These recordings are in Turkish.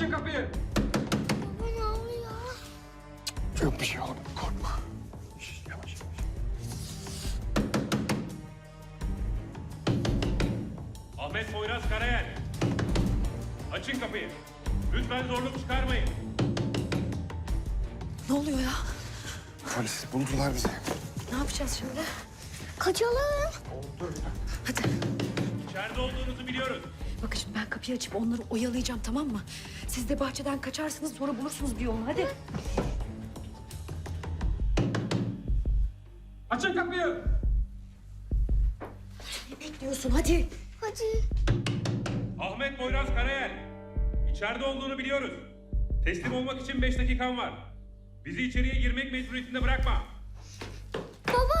kapıyı. Baba ne oluyor? Yok bir şey oğlum korkma. Şş, Yavaş yavaş. Ahmet Poyraz Karayel. Açın kapıyı. Lütfen zorluk çıkarmayın. Ne oluyor ya? Polis buldular bizi. Ne yapacağız şimdi? Kaçalım. Hadi. İçeride olduğunuzu biliyoruz. Bakın şimdi ben kapıyı açıp onları oyalayacağım tamam mı? Siz de bahçeden kaçarsınız sonra bulursunuz bir yolunu hadi. Açın kapıyı. Ne bekliyorsun hadi. Hadi. Ahmet Poyraz Karayel. İçeride olduğunu biliyoruz. Teslim olmak için beş dakikan var. Bizi içeriye girmek mecburiyetinde bırakma. Baba.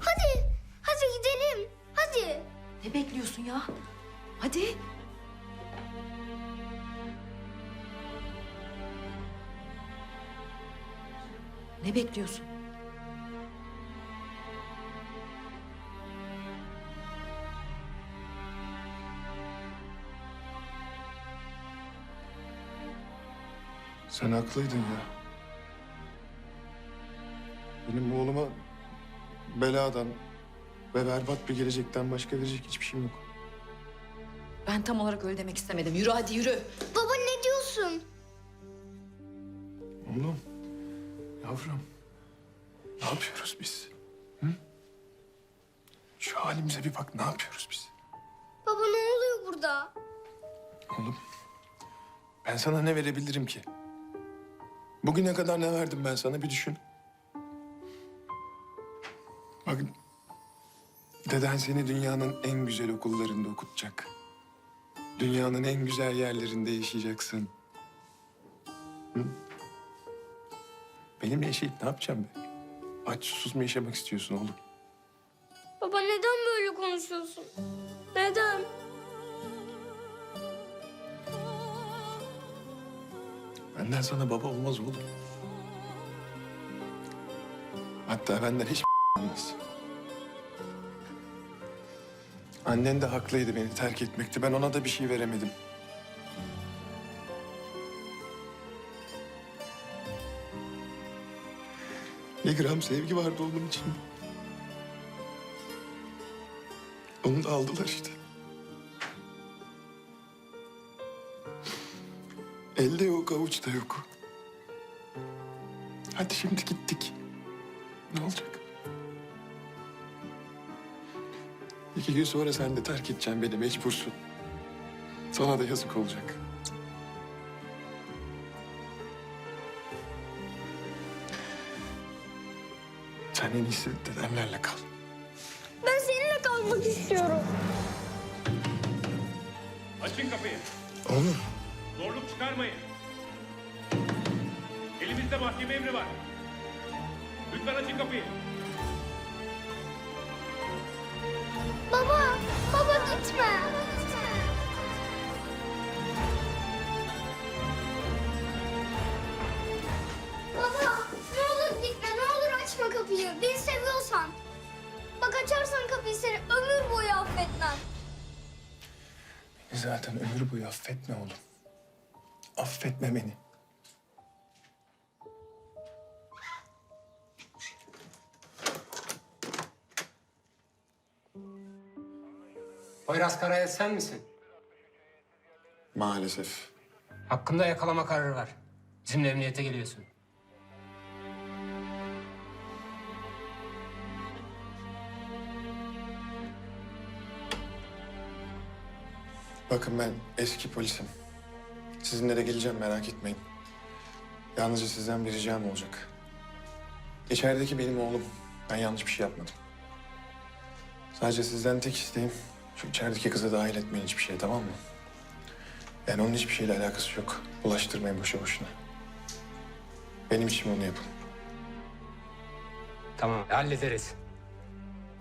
Hadi. Hadi gidelim. Hadi. Ne bekliyorsun ya? Hadi. Ne bekliyorsun? Sen haklıydın ya. Benim oğluma beladan ve berbat bir gelecekten başka verecek hiçbir şeyim yok. Ben tam olarak öyle demek istemedim. Yürü hadi yürü. Baba ne diyorsun? Oğlum, yavrum. Ne yapıyoruz biz? Hı? Şu halimize bir bak ne yapıyoruz biz? Baba ne oluyor burada? Oğlum, ben sana ne verebilirim ki? Bugüne kadar ne verdim ben sana bir düşün. Bak, deden seni dünyanın en güzel okullarında okutacak. Dünyanın en güzel yerlerinde yaşayacaksın. Hı? Benimle yaşayıp ne yapacağım be? Aç susuz mu yaşamak istiyorsun oğlum? Baba neden böyle konuşuyorsun? Neden? Benden sana baba olmaz oğlum. Hatta benden hiç olmaz. Annen de haklıydı beni terk etmekti. Ben ona da bir şey veremedim. Bir gram sevgi vardı onun için. Onu da aldılar işte. Elde yok, avuçta yok. Hadi şimdi gittik. Ne olacak? İki gün sonra sen de terk edeceksin beni, mecbursun. Sana da yazık olacak. Sen en iyisi dedemlerle kal. Ben seninle kalmak istiyorum. Açın kapıyı. Oğlum. Zorluk çıkarmayın. Elimizde mahkeme emri var. Lütfen açın kapıyı. Baba. Baba gitme. Baba ne olur gitme. Ne olur açma kapıyı. Beni seviyorsan. Bak açarsan kapıyı seni ömür boyu affetmem. Beni zaten ömür boyu affetme oğlum. Affetme beni. Poyraz Karayel sen misin? Maalesef. Hakkında yakalama kararı var. Bizimle emniyete geliyorsun. Bakın ben eski polisim. Sizinle de geleceğim merak etmeyin. Yalnızca sizden bir ricam olacak. İçerideki benim oğlum. Ben yanlış bir şey yapmadım. Sadece sizden tek isteğim şu içerideki kızı dahil etmeyin hiçbir şey tamam mı? Yani onun hiçbir şeyle alakası yok. Bulaştırmayın boşu boşuna. Benim için onu yapın. Tamam hallederiz.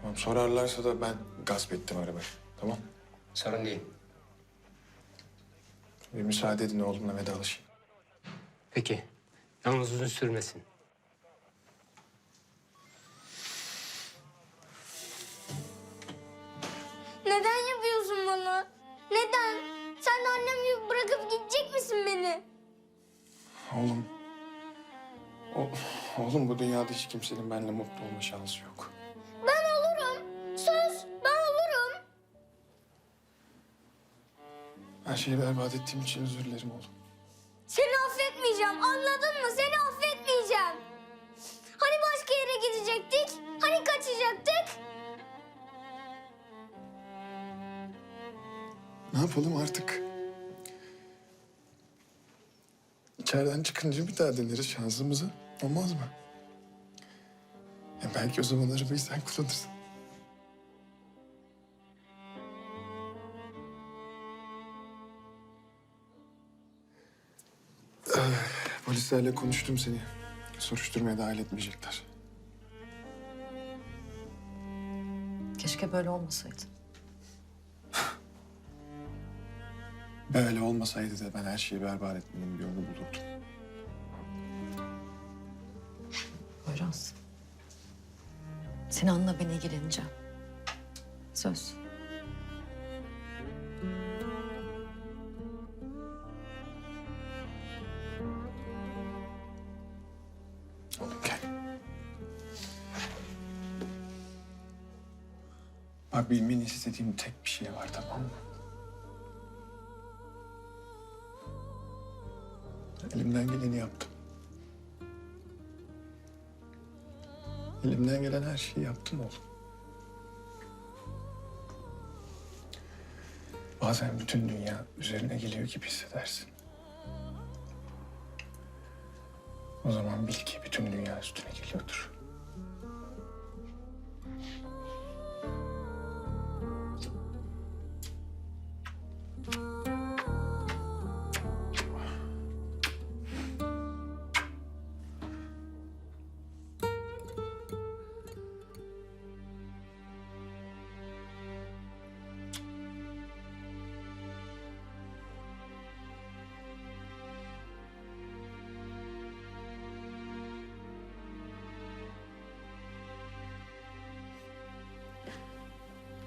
Tamam, sorarlarsa da ben gasp ettim arabayı. Tamam. Sorun değil. Bir müsaade edin oğlumla vedalaşayım. Peki. Yalnız uzun sürmesin. onu. Neden? Sen de annem gibi bırakıp gidecek misin beni? Oğlum. O, oğlum bu dünyada hiç kimsenin benimle mutlu olma şansı yok. Ben olurum. Söz ben olurum. Her şeyi berbat ettiğim için özür dilerim oğlum. Seni affetmeyeceğim anladın mı? Seni affetmeyeceğim. Hani başka yere gidecektik? Hani kaçacaktık? Ne yapalım artık? İçeriden çıkınca bir daha deneriz şansımızı. Olmaz mı? Ya belki o zaman arabayı sen kullanırsın. Ee, polislerle konuştum seni. Soruşturmaya dahil etmeyecekler. Keşke böyle olmasaydı. Böyle olmasaydı da ben her şeyi berbat etmenin bir yolunu bulurdum. Poyraz. Sinan'la ben ilgileneceğim. Söz. Oğlum gel. Bak bilmeni istediğim tek bir şey var tamam mı? Elimden geleni yaptım. Elimden gelen her şeyi yaptım oğlum. Bazen bütün dünya üzerine geliyor gibi hissedersin. O zaman bil ki bütün dünya üstüne geliyordur.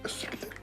Özür dilerim.